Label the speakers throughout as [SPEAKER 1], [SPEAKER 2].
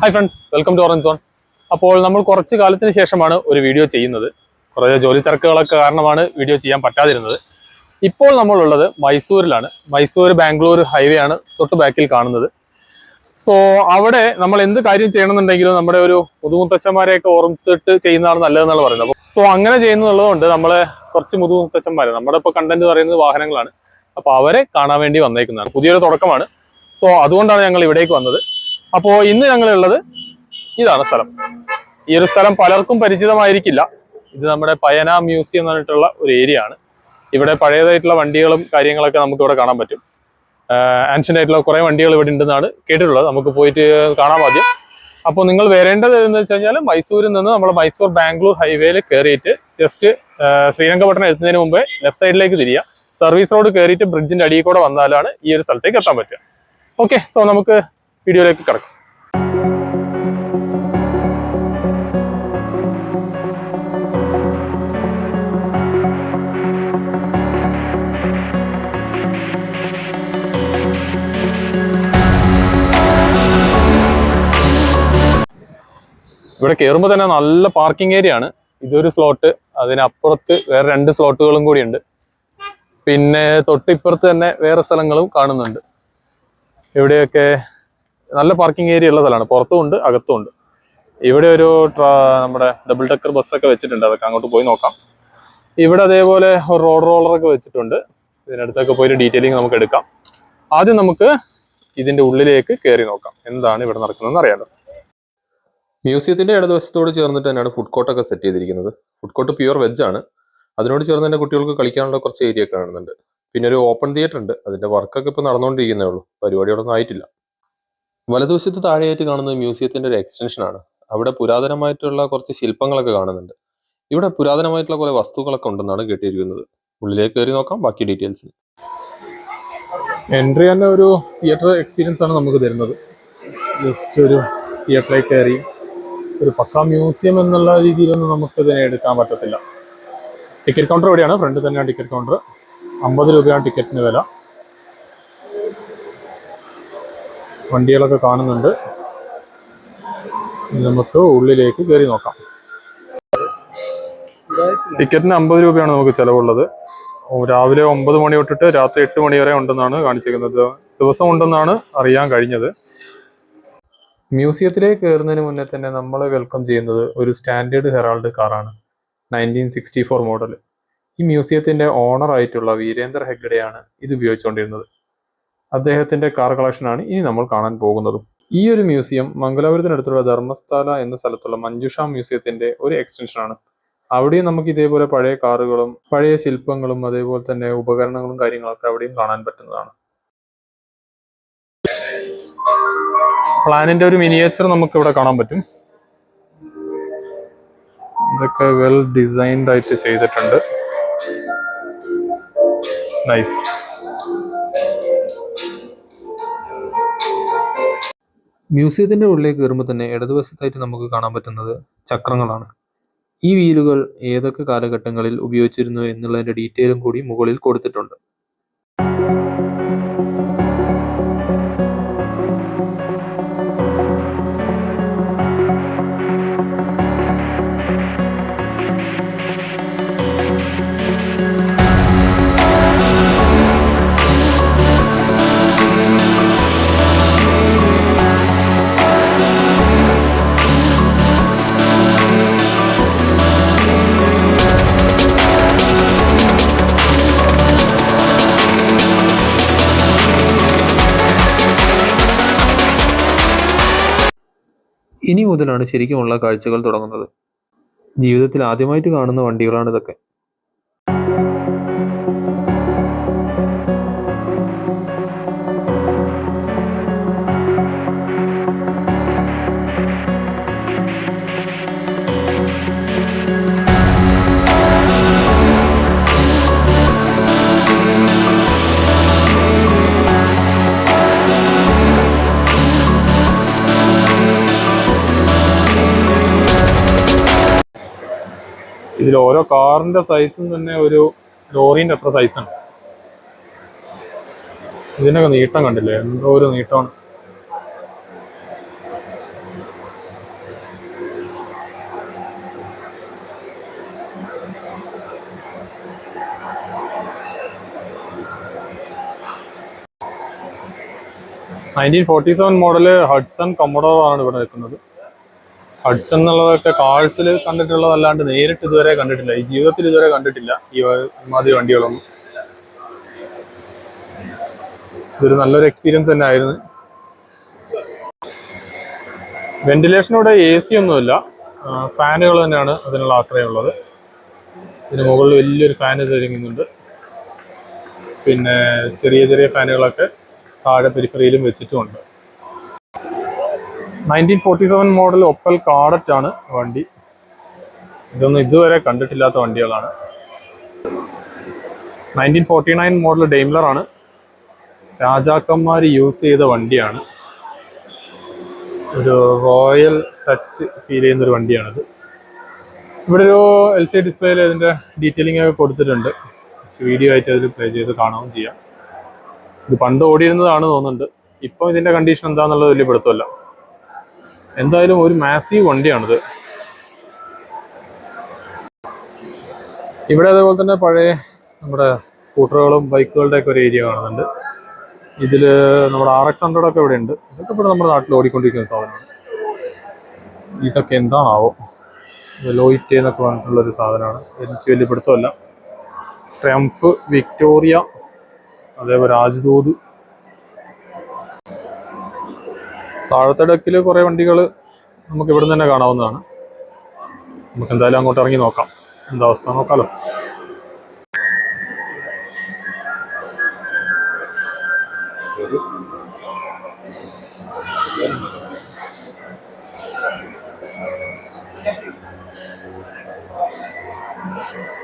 [SPEAKER 1] Hi friends welcome to orange zone അപ്പോൾ നമ്മൾ കുറച്ച് കാലത്തിന് ശേഷമാണ് ഒരു വീഡിയോ ചെയ്യുന്നത്. കുറേ ജോലി തിരക്കുകളൊക്കെ കാരണമാണ് വീഡിയോ ചെയ്യാൻ പറ്റാതിരുന്നത്. ഇപ്പോൾ നമ്മളുള്ളത് മൈസൂരിലാണ്. മൈസൂർ ബാംഗ്ലൂർ ഹൈവേ ആണ് തൊട്ട് ബാക്കിൽ കാണുന്നത്. സോ അവിടെ നമ്മൾ എന്ത് കാര്യം ചെയ്യണമെന്നുണ്ടെങ്കിലും നമ്മുടെ ഒരു മുതുമുത്തച്ഛന്മാരെയൊക്കെ ഓർമ്മിച്ചിട്ട് ചെയ്യുന്നതാണ് നല്ലതെന്നാണ് പറയുന്നത്. അപ്പോൾ സോ അങ്ങനെ ചെയ്യുന്നുള്ളതുകൊണ്ട് നമ്മൾ കുറച്ച് മുതുമുത്തച്ഛന്മാർ നമ്മുടെ ഇപ്പോൾ കണ്ടന്റ് പറയുന്നത് വാഹനങ്ങളാണ്. അപ്പോൾ അവരെ കാണാൻ വേണ്ടി വന്നേക്കുന്നതാണ്. പുതിയൊരു തുടക്കമാണ്. സോ അതുകൊണ്ടാണ് ഞങ്ങൾ ഇവിടേക്ക് വന്നത്. അപ്പോൾ ഇന്ന് ഞങ്ങളുള്ളത് ഇതാണ് സ്ഥലം. ഈ ഒരു സ്ഥലം പലർക്കും പരിചിതമായിരിക്കില്ല. ഇത് നമ്മുടെ പയന മ്യൂസിയം എന്ന് പറഞ്ഞിട്ടുള്ള ഒരു ഏരിയ ആണ്. ഇവിടെ പഴയതായിട്ടുള്ള വണ്ടികളും കാര്യങ്ങളൊക്കെ നമുക്ക് ഇവിടെ കാണാൻ പറ്റും. ആൻഷ്യന്റ് ആയിട്ടുള്ള കുറേ വണ്ടികൾ ഇവിടെ ഉണ്ടെന്നാണ് കേട്ടിട്ടുള്ളത്. നമുക്ക് പോയിട്ട് കാണാൻ ആദ്യം. അപ്പോൾ നിങ്ങൾ വരേണ്ടത് എന്ന് വെച്ച് കഴിഞ്ഞാൽ മൈസൂരിൽ നിന്ന് നമ്മൾ മൈസൂർ ബാംഗ്ലൂർ ഹൈവേയിൽ കയറിയിട്ട് ജസ്റ്റ് ശ്രീരംഗപട്ടണം എത്തുന്നതിന് മുമ്പേ ലെഫ്റ്റ് സൈഡിലേക്ക് തിരിയുക സർവീസ് റോഡ് കയറിയിട്ട് ബ്രിഡ്ജിന്റെ അടിയിൽ കൂടെ വന്നാലാണ് ഈ ഒരു സ്ഥലത്തേക്ക് എത്താൻ പറ്റുക. ഓക്കെ സോ നമുക്ക് വീഡിയോയിലേക്ക് കിടക്കും. ഇവിടെ കയറുമ്പോൾ തന്നെ നല്ല പാർക്കിംഗ് ഏരിയ ആണ്. ഇതൊരു സ്ലോട്ട് അതിനപ്പുറത്ത് വേറെ രണ്ട് സ്ലോട്ടുകളും കൂടിയുണ്ട് പിന്നെ തൊട്ടിപ്പുറത്ത് തന്നെ വേറെ സ്ഥലങ്ങളും കാണുന്നുണ്ട്. ഇവിടെയൊക്കെ നല്ല പാർക്കിംഗ് ഏരിയ ഉള്ള സ്ഥലമാണ്. പുറത്തും ഉണ്ട് അകത്തും ഉണ്ട്. ഇവിടെ ഒരു നമ്മുടെ ഡബിൾ ഡെക്കർ ബസ്സൊക്കെ വെച്ചിട്ടുണ്ട്. അതൊക്കെ അങ്ങോട്ട് പോയി നോക്കാം. ഇവിടെ അതേപോലെ ഒരു റോഡ് റോളറൊക്കെ വെച്ചിട്ടുണ്ട്. ഇതിനടുത്തൊക്കെ പോയി ഡീറ്റെയിലിംഗ് നമുക്ക് എടുക്കാം. ആദ്യം നമുക്ക് ഇതിന്റെ ഉള്ളിലേക്ക് കയറി നോക്കാം. എന്താണ് ഇവിടെ നടക്കുന്നതെന്ന് അറിയാലോ. മ്യൂസിയത്തിന്റെ ഇടതുവശത്തോട് ചേർന്നിട്ട് തന്നെയാണ് ഫുഡ് കോർട്ടൊക്കെ സെറ്റ് ചെയ്തിരിക്കുന്നത്. ഫുഡ് കോർട്ട് പ്യുവർ വെജ് ആണ്. അതിനോട് ചേർന്ന് തന്നെ കുട്ടികൾക്ക് കളിക്കാനുള്ള കുറച്ച് ഏരിയ കാണുന്നുണ്ട്. പിന്നെ ഒരു ഓപ്പൺ തിയേറ്റർ ഉണ്ട്. അതിന്റെ വർക്കൊക്കെ ഇപ്പോൾ നടന്നുകൊണ്ടിരിക്കുന്നേ ഉള്ളൂ. പരിപാടികളൊന്നും ആയിട്ടില്ല. വലതുവശത്ത് താഴെയായിട്ട് കാണുന്നത് മ്യൂസിയത്തിന്റെ ഒരു എക്സ്റ്റൻഷൻ ആണ്. അവിടെ പുരാതനമായിട്ടുള്ള കുറച്ച് ശില്പങ്ങളൊക്കെ കാണുന്നുണ്ട്. ഇവിടെ പുരാതനമായിട്ടുള്ള കുറെ വസ്തുക്കളൊക്കെ ഉണ്ടെന്നാണ് കേട്ടിരിക്കുന്നത്. ഉള്ളിലേക്ക് കയറി നോക്കാം ബാക്കി ഡീറ്റെയിൽസ് എൻട്രി തന്നെ ഒരു തിയേറ്റർ എക്സ്പീരിയൻസ് ആണ് നമുക്ക് തരുന്നത്. ജസ്റ്റ് ഒരു തിയേറ്ററിലേക്ക് കയറി ഒരു പക്ക മ്യൂസിയം എന്നുള്ള രീതിയിലൊന്നും നമുക്ക് ഇതിനെ എടുക്കാൻ പറ്റത്തില്ല. ടിക്കറ്റ് കൗണ്ടർ എവിടെയാണ് ഫ്രണ്ട് തന്നെയാണ് ടിക്കറ്റ് കൗണ്ടർ അമ്പത് രൂപയാണ് ടിക്കറ്റിന് വില. വണ്ടികളൊക്കെ കാണുന്നുണ്ട്. നമുക്ക് ഉള്ളിലേക്ക് കയറി നോക്കാം. ടിക്കറ്റിന് അമ്പത് രൂപയാണ് നമുക്ക് ചിലവുള്ളത്. രാവിലെ ഒമ്പത് മണി തൊട്ടിട്ട് രാത്രി എട്ട് മണി വരെ ഉണ്ടെന്നാണ് കാണിച്ചിരിക്കുന്നത്. ദിവസം ഉണ്ടെന്നാണ് അറിയാൻ കഴിഞ്ഞത്. മ്യൂസിയത്തിലേക്ക് കയറുന്നതിന് മുന്നേ തന്നെ നമ്മൾ വെൽക്കം ചെയ്യുന്നത് ഒരു സ്റ്റാൻഡേർഡ് ഹെറാൾഡ് കാറാണ്. നയന്റീൻ സിക്സ്റ്റി ഫോർ മോഡൽ ഈ മ്യൂസിയത്തിന്റെ ഓണർ ആയിട്ടുള്ള വീരേന്ദ്ര ഹെഗ്ഡെയാണ് ഇത് ഉപയോഗിച്ചുകൊണ്ടിരുന്നത്. അദ്ദേഹത്തിന്റെ കാർ കളക്ഷനാണ് ഇനി നമ്മൾ കാണാൻ പോകുന്നത്. ഈ ഒരു മ്യൂസിയം മംഗലാപുരത്തിനടുത്തുള്ള ധർമ്മസ്ഥാല എന്ന സ്ഥലത്തുള്ള മഞ്ജുഷ മ്യൂസിയത്തിന്റെ ഒരു എക്സ്റ്റൻഷനാണ് അവിടെയും നമുക്ക് ഇതേപോലെ പഴയ കാറുകളും പഴയ ശില്പങ്ങളും അതേപോലെ തന്നെ ഉപകരണങ്ങളും കാര്യങ്ങളൊക്കെ അവിടെയും കാണാൻ പറ്റുന്നതാണ്. പ്ലാനിന്റെ ഒരു മിനിയേച്ചർ നമുക്ക് ഇവിടെ കാണാൻ പറ്റും. ഇതൊക്കെ വെൽ ഡിസൈൻഡ് ആയിട്ട് ചെയ്തിട്ടുണ്ട്. നൈസ് മ്യൂസിയത്തിന്റെ ഉള്ളിലേക്ക് കയറുമ്പോൾ തന്നെ ഇടതുവശത്തായിട്ട് നമുക്ക് കാണാൻ പറ്റുന്നത് ചക്രങ്ങളാണ്. ഈ വീലുകൾ ഏതൊക്കെ കാലഘട്ടങ്ങളിൽ ഉപയോഗിച്ചിരുന്നു എന്നുള്ളതിന്റെ ഡീറ്റെയിലും കൂടി മുകളിൽ കൊടുത്തിട്ടുണ്ട്. മുതലാണ് ശരിക്കുമുള്ള കാഴ്ചകൾ തുടങ്ങുന്നത്. ജീവിതത്തിൽ ആദ്യമായിട്ട് കാണുന്ന വണ്ടികളാണ് ഇതൊക്കെ ഇതിൽ ഓരോ കാറിന്റെ സൈസും തന്നെ ഒരു ലോറിന്റെ അത്ര സൈസാണ്. ഇതിനൊക്കെ നീട്ടം കണ്ടില്ലേ? എന്തോ ഒരു നീട്ടമാണ്. Nineteen forty seven model Hudson Commodore ആണ് ഇവിടെ നിൽക്കുന്നത്. ഹഡ്സൺ എന്നുള്ളതൊക്കെ കാഴ്സിൽ കണ്ടിട്ടുള്ളതല്ലാണ്ട് നേരിട്ട് ഇതുവരെ കണ്ടിട്ടില്ല. ഈ ജീവിതത്തിൽ ഇതുവരെ കണ്ടിട്ടില്ല. ഈ മാതിരി വണ്ടികളൊന്നും. ഇതൊരു നല്ലൊരു എക്സ്പീരിയൻസ് തന്നെ ആയിരുന്നു വെന്റിലേഷനോടെ എ സി ഒന്നുമില്ല. ഫാനുകൾ തന്നെയാണ് അതിനുള്ള ആശ്രയമുള്ളത്. ഇതിന് മുകളിൽ വലിയൊരു ഫാൻ തിരിങ്ങുന്നുണ്ട് പിന്നെ ചെറിയ ചെറിയ ഫാനുകളൊക്കെ താഴെ പെരിഫറിയിലും വെച്ചിട്ടുമുണ്ട്. Nineteen forty seven model Opel Kadett ആണ് വണ്ടി. ഇതൊന്നും ഇതുവരെ കണ്ടിട്ടില്ലാത്ത വണ്ടികളാണ്. Nineteen forty nine model Daimler ആണ് രാജാക്കന്മാർ യൂസ് ചെയ്ത വണ്ടിയാണ്. ഒരു റോയൽ ടച്ച് ഫീൽ ചെയ്യുന്ന ഒരു വണ്ടിയാണിത്. ഇവിടെ ഒരു എൽ സി ഡിസ്പ്ലേയിൽ ഇതിന്റെ ഡീറ്റെയിലിംഗ് ഒക്കെ കൊടുത്തിട്ടുണ്ട്. വീഡിയോ ആയിട്ട് അതിൽ പ്ലേ ചെയ്ത് കാണുകയും ചെയ്യാം. ഇത് പണ്ട് ഓടിയിരുന്നതാണ് തോന്നുന്നുണ്ട്. ഇപ്പം ഇതിന്റെ കണ്ടീഷൻ എന്താണെന്നുള്ളത് വലിയ പിടുത്തമല്ല. എന്തായാലും ഒരു മാസീവ് വണ്ടിയാണിത്. ഇവിടെ അതേപോലെ തന്നെ പഴയ നമ്മുടെ സ്കൂട്ടറുകളും ബൈക്കുകളുടെ ഒക്കെ ഒരു ഏരിയ കാണുന്നുണ്ട്. ഇതിൽ നമ്മുടെ ആർ എക്സ് ഹൺഡ്രഡ് ഒക്കെ ഇവിടെ ഉണ്ട്. ഇതൊക്കെ ഇവിടെ നമ്മുടെ നാട്ടിൽ ഓടിക്കൊണ്ടിരിക്കുന്ന സാധനമാണ്. ഇതൊക്കെ എന്താണാവോ? വെലോയിറ്റ് എന്നൊക്കെ പറഞ്ഞിട്ടുള്ള ഒരു സാധനമാണ്. എനിക്ക് വലിയ പിടുത്തമല്ല. ട്രംഫ് വിക്ടോറിയ അതേപോലെ രാജ്ദൂത് താഴത്തെ ഡെക്കിൽ കുറേ വണ്ടികൾ നമുക്ക് ഇവിടെ തന്നെ കാണാവുന്നതാണ്. നമുക്ക് എന്തായാലും അങ്ങോട്ട് ഇറങ്ങി നോക്കാം. എന്താ അവസ്ഥ നോക്കാലോ.
[SPEAKER 2] Thank പോകുമ്പോ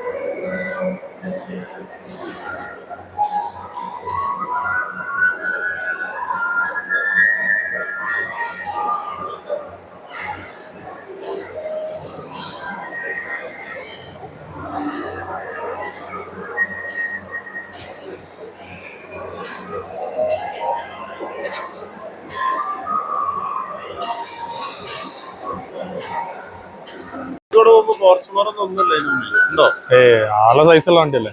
[SPEAKER 1] ഏ ആളെ സൈസുള്ള വണ്ടിയല്ലേ?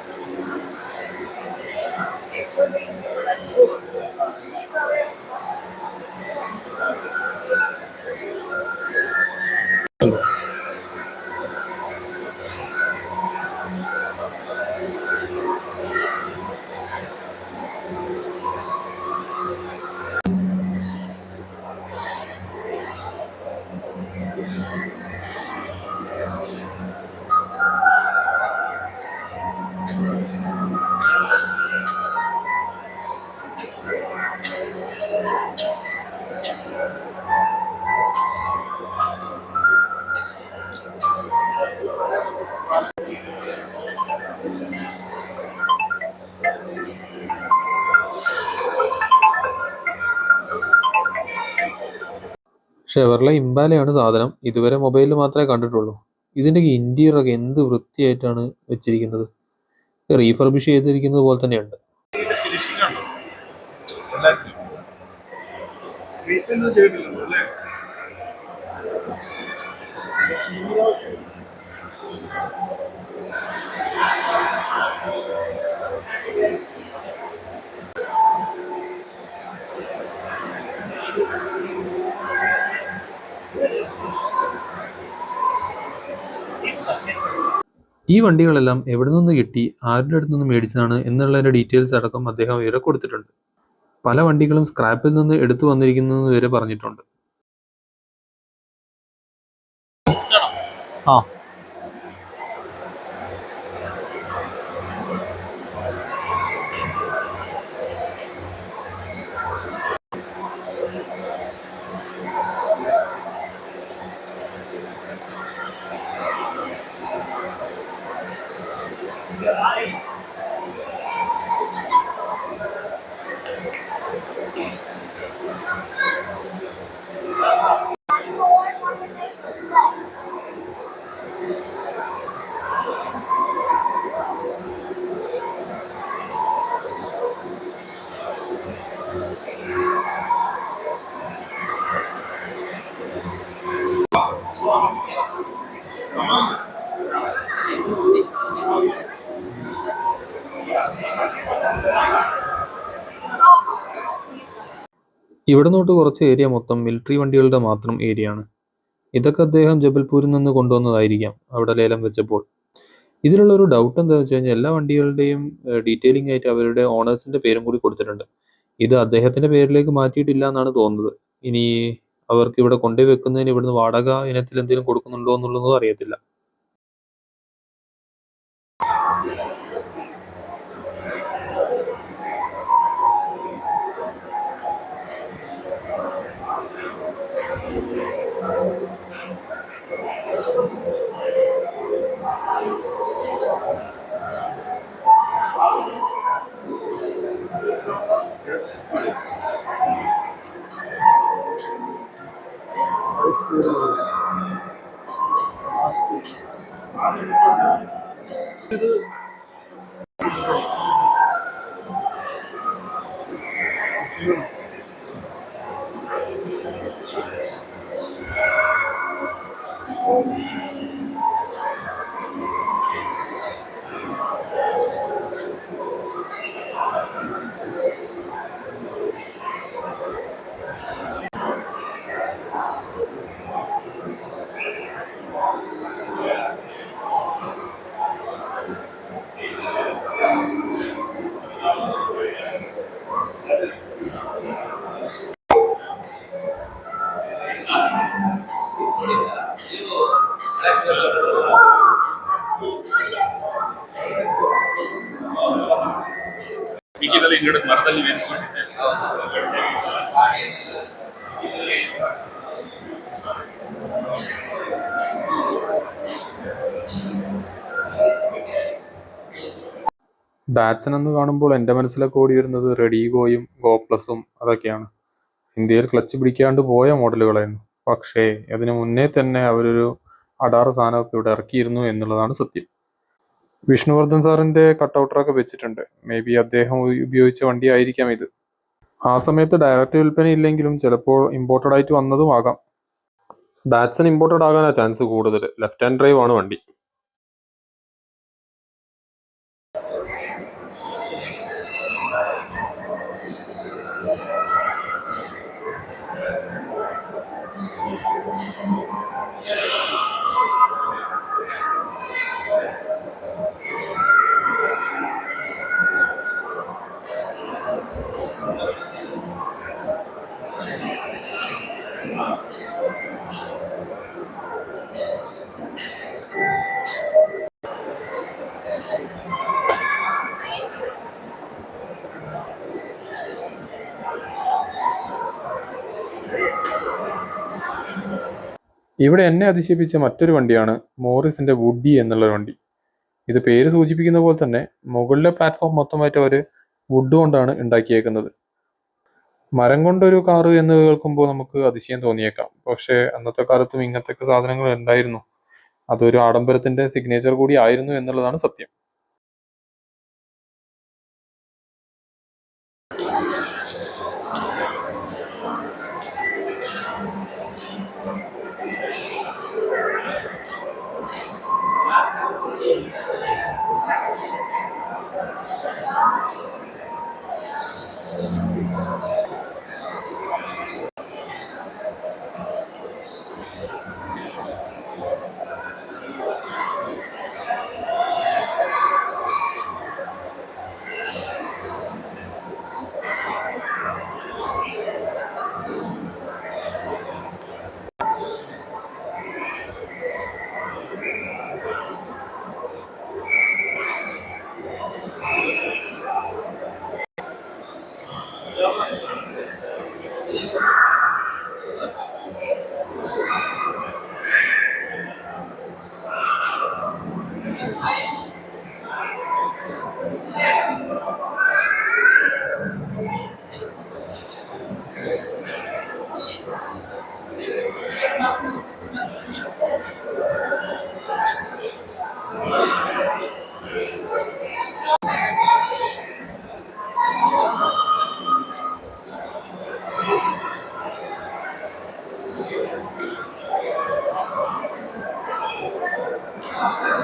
[SPEAKER 3] ഷെവർലെ ഇമ്പാലയാണ് സാധനം. ഇതുവരെ മൊബൈലിൽ മാത്രമേ കണ്ടിട്ടുള്ളൂ. ഇതിന്റെ ഇന്റീരിയർ ഒക്കെ എന്ത് വൃത്തിയായിട്ടാണ് വെച്ചിരിക്കുന്നത്. റീഫർബിഷ് ചെയ്തിരിക്കുന്നത് പോലെ തന്നെയുണ്ട്. ഈ വണ്ടികളെല്ലാം എവിടെ നിന്ന് കിട്ടി ആരുടെ അടുത്ത് നിന്ന് മേടിച്ചതാണ് എന്നുള്ളതിന്റെ ഡീറ്റെയിൽസ് അടക്കം അദ്ദേഹം ഇവരെ കൊടുത്തിട്ടുണ്ട്. പല വണ്ടികളും സ്ക്രാപ്പിൽ നിന്ന് എടുത്തു വന്നിരിക്കുന്നതെന്ന് വരെ പറഞ്ഞിട്ടുണ്ട്.
[SPEAKER 1] ആ.
[SPEAKER 3] ഇവിടെ കുറച്ച് ഏരിയ മൊത്തം മിലിറ്ററി വണ്ടികളുടെ മാത്രം ഏരിയ ആണ്. ഇതൊക്കെ അദ്ദേഹം ജബൽപൂരിൽ നിന്ന് കൊണ്ടുവന്നതായിരിക്കാം അവിടെ ലേലം വെച്ചപ്പോൾ. ഇതിലുള്ള ഒരു ഡൗട്ട് എന്താണെന്ന് വെച്ച് കഴിഞ്ഞാൽ എല്ലാ വണ്ടികളുടെയും ഡീറ്റെയിലിംഗ് ആയിട്ട് അവരുടെ ഓണേഴ്സിന്റെ പേരും കൂടി കൊടുത്തിട്ടുണ്ട്. ഇത് അദ്ദേഹത്തിന്റെ പേരിലേക്ക് മാറ്റിയിട്ടില്ല എന്നാണ് തോന്നുന്നത്. ഇനി അവർക്ക് ഇവിടെ കൊണ്ടുപോയി ഇവിടുന്ന് വാടക ഇനത്തിൽ എന്തെങ്കിലും കൊടുക്കുന്നുണ്ടോ എന്നുള്ളതും അറിയത്തില്ല.
[SPEAKER 2] Oh, ಈಗಿನಲ್ಲಿ ಹಿಂಗಡೆ ಮರದಲ್ಲಿ ವೇರಿಸ್ಕೊಂಡಿದ್ದೆ
[SPEAKER 1] ഡാറ്റ്സൺ എന്ന് കാണുമ്പോൾ എൻ്റെ മനസ്സിലൊക്കെ ഓടി വരുന്നത് റെഡിഗോയും ഗോ പ്ലസും അതൊക്കെയാണ് ഇന്ത്യയിൽ ക്ലച്ച് പിടിക്കാണ്ട് പോയ മോഡലുകളായിരുന്നു പക്ഷേ അതിന് മുന്നേ തന്നെ അവരൊരു അടാറ് സാധനമൊക്കെ ഇവിടെ ഇറക്കിയിരുന്നു എന്നുള്ളതാണ് സത്യം വിഷ്ണുവർദ്ധൻ സാറിന്റെ കട്ടൗട്ടറൊക്കെ വെച്ചിട്ടുണ്ട്. മേ ബി അദ്ദേഹം ഉപയോഗിച്ച വണ്ടി ആയിരിക്കാം ഇത്. ആ സമയത്ത് ഡയറക്റ്റ് വിൽപ്പന ഇല്ലെങ്കിലും ചിലപ്പോൾ ഇമ്പോർട്ടഡ് ആയിട്ട് വന്നതും ആകാം ഡാറ്റ്സൺ ഇമ്പോർട്ടഡ് ആകാനാ ചാൻസ് കൂടുതൽ. ലെഫ്റ്റ് ഹാൻഡ് ഡ്രൈവ് ആണ് വണ്ടി. ഇവിടെ എന്നെ അതിശയിപ്പിച്ച മറ്റൊരു വണ്ടിയാണ് മോറിസിന്റെ വുഡി എന്നുള്ള വണ്ടി. ഇത് പേര് സൂചിപ്പിക്കുന്ന പോലെ തന്നെ മുകളിലെ പ്ലാറ്റ്ഫോം മൊത്തമായിട്ട് അവർ വുഡ് കൊണ്ടാണ് ഉണ്ടാക്കിയേക്കുന്നത്. മരം കൊണ്ടൊരു കാറ് എന്ന് കേൾക്കുമ്പോൾ നമുക്ക് അതിശയം തോന്നിയേക്കാം. പക്ഷേ അന്നത്തെ കാലത്തും ഇങ്ങനത്തെ സാധനങ്ങൾ ഉണ്ടായിരുന്നു. അതൊരു ആഡംബരത്തിന്റെ സിഗ്നേച്ചർ കൂടി ആയിരുന്നു എന്നുള്ളതാണ് സത്യം. Yeah.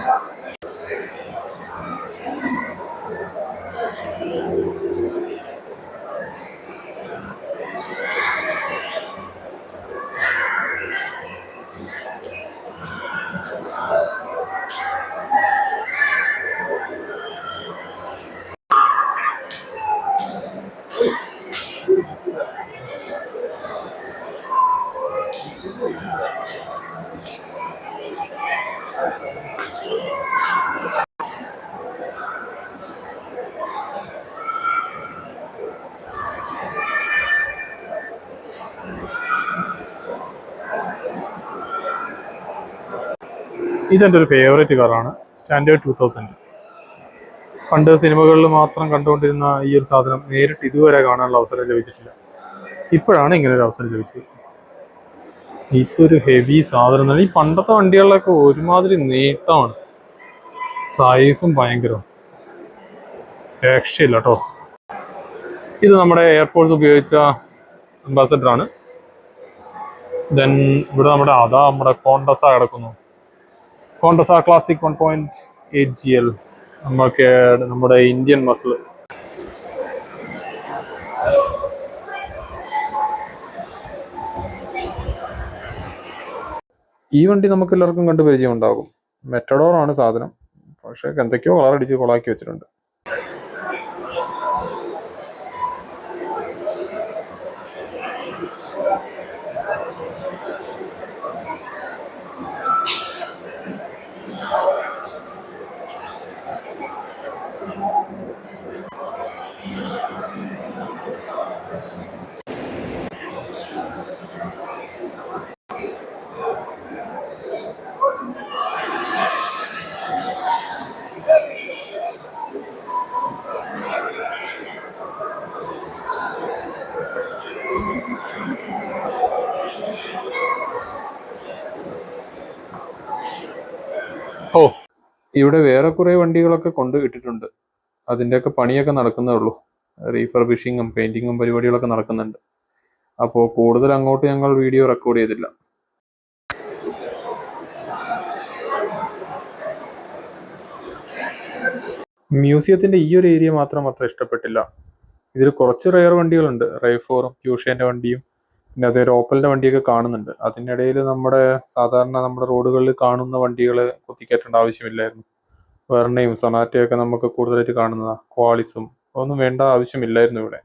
[SPEAKER 1] ഇതെന്റെ ഒരു ഫേവറേറ്റ് കാറാണ് സ്റ്റാൻഡേർഡ് ടു തൗസൻഡ് പണ്ട് സിനിമകളിൽ മാത്രം കണ്ടുകൊണ്ടിരുന്ന ഈ ഒരു സാധനം നേരിട്ട് ഇതുവരെ കാണാനുള്ള അവസരം ലഭിച്ചിട്ടില്ല. ഇപ്പോഴാണ് ഇങ്ങനെ ഒരു അവസരം ലഭിച്ചത്. ഇതൊരു ഹെവി സാധനം ഈ പണ്ടത്തെ വണ്ടികളിലൊക്കെ ഒരുമാതിരി നീട്ടമാണ്. സൈസും ഭയങ്കരവും രക്ഷയില്ല കേട്ടോ ഇത് നമ്മുടെ എയർഫോഴ്സ് ഉപയോഗിച്ച അംബാസഡർ ആണ്. ദെൻ ഇവിടെ നമ്മുടെ അതാ നമ്മുടെ കോണ്ടസ കിടക്കുന്നു Contessa classic one point eight G L നമുക്ക് നമ്മുടെ ഇന്ത്യൻ മസിൽ
[SPEAKER 3] ഈ വണ്ടി നമുക്ക് എല്ലാവർക്കും കണ്ട് പരിചയം ഉണ്ടാകും. മെറ്റഡോർ ആണ് സാധനം. പക്ഷേ എന്തൊക്കെയോ കളർ അടിച്ച് കൊളാക്കി വെച്ചിട്ടുണ്ട്.
[SPEAKER 1] ഓ
[SPEAKER 3] ഇവിടെ വേറെ കുറേ വണ്ടികളൊക്കെ കൊണ്ടു ഇട്ടിട്ടുണ്ട്. അതിന്റെയൊക്കെ പണിയൊക്കെ നടക്കുന്നേ ഉള്ളൂ. റീഫർബിഷിങ്ങും പെയിന്റിങ്ങും പരിപാടികളൊക്കെ നടക്കുന്നുണ്ട്. അപ്പോൾ കൂടുതൽ അങ്ങോട്ട് ഞങ്ങൾ വീഡിയോ റെക്കോർഡ് ചെയ്തില്ല. മ്യൂസിയത്തിന്റെ ഈ ഒരു ഏരിയ മാത്രം അത്ര ഇഷ്ടപ്പെട്ടില്ല. ഇതിൽ കുറച്ച് റെയർ വണ്ടികളുണ്ട്. റൈഫോറും ക്യൂഷേന്റെ വണ്ടിയും പിന്നെ അതേ ഓപ്പലിന്റെ വണ്ടിയൊക്കെ കാണുന്നുണ്ട്. അതിനിടയിൽ നമ്മുടെ സാധാരണ നമ്മുടെ റോഡുകളിൽ കാണുന്ന വണ്ടികൾ കുത്തിക്കേറ്റേണ്ട ആവശ്യമില്ലായിരുന്നു. വെർണയും സൊനാറ്റയൊക്കെ നമുക്ക് കൂടുതലായിട്ട് കാണുന്നതാണ് ക്വാളിസും ഒന്നും വേണ്ട ആവശ്യമില്ലായിരുന്നു ഇവിടെ.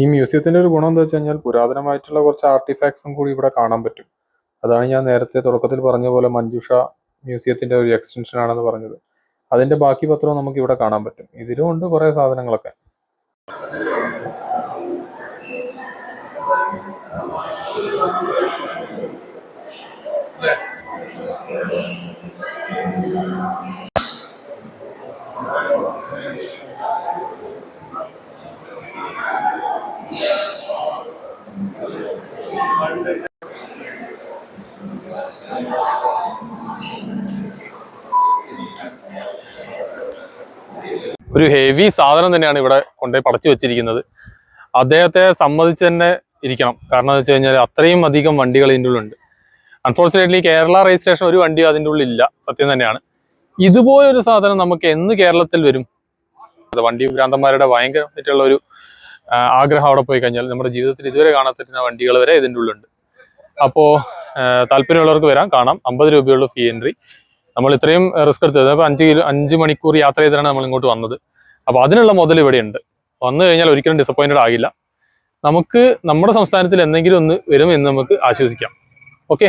[SPEAKER 3] ഈ മ്യൂസിയത്തിന്റെ ഒരു ഗുണം എന്താ വെച്ച് കഴിഞ്ഞാൽ പുരാതനമായിട്ടുള്ള കുറച്ച് ആർട്ടിഫാക്ട്സും കൂടി ഇവിടെ കാണാൻ പറ്റും. അതാണ് ഞാൻ നേരത്തെ തുടക്കത്തിൽ പറഞ്ഞ പോലെ മഞ്ജുഷ മ്യൂസിയത്തിന്റെ ഒരു എക്സ്റ്റൻഷൻ ആണെന്ന് പറഞ്ഞത്. അതിന്റെ ബാക്കി പത്രവും നമുക്ക് ഇവിടെ കാണാൻ പറ്റും. ഇതിലും ഉണ്ട് കുറേ സാധനങ്ങളൊക്കെ.
[SPEAKER 1] ഒരു ഹെവി സാധനം തന്നെയാണ് ഇവിടെ കൊണ്ടുപോയി പടച്ചു വെച്ചിരിക്കുന്നത്. അദ്ദേഹത്തെ സമ്മതിച്ച് തന്നെ ഇരിക്കണം. കാരണം എന്ന് വെച്ച് കഴിഞ്ഞാൽ അത്രയും അധികം വണ്ടികൾ ഇതിന്റെ ഉള്ളിലുണ്ട്. അൺഫോർച്ചുനേറ്റ്ലി കേരള രജിസ്ട്രേഷൻ ഒരു വണ്ടിയും അതിന്റെ ഉള്ളിൽ ഇല്ല സത്യം തന്നെയാണ്. ഇതുപോലൊരു സാധനം നമുക്ക് എന്ന് കേരളത്തിൽ വരും? അത് വണ്ടി ഭ്രാന്തന്മാരുടെ ഭയങ്കരമായിട്ടുള്ള ഒരു ആഗ്രഹം അവിടെ പോയി കഴിഞ്ഞാൽ നമ്മുടെ ജീവിതത്തിൽ ഇതുവരെ കാണാത്തിരുന്ന വണ്ടികൾ വരെ ഇതിന്റെ ഉള്ളുണ്ട്. അപ്പോൾ താല്പര്യമുള്ളവർക്ക് വരാം. കാണാം. അമ്പത് രൂപയുള്ള ഫീ എൻട്രി നമ്മൾ ഇത്രയും റിസ്ക് എടുത്തത്. അപ്പോൾ അഞ്ച് കിലോ അഞ്ച് മണിക്കൂർ യാത്ര ചെയ്തിട്ടാണ് നമ്മൾ ഇങ്ങോട്ട് വന്നത്. അപ്പോൾ അതിനുള്ള മുതൽ ഇവിടെ ഉണ്ട്. വന്നു കഴിഞ്ഞാൽ ഒരിക്കലും ഡിസപ്പോയിന്റഡ് ആകില്ല. നമുക്ക് നമ്മുടെ സംസ്ഥാനത്തിൽ എന്തെങ്കിലും ഒന്ന് വരും എന്ന് നമുക്ക് ആശ്വസിക്കാം. ഓക്കെ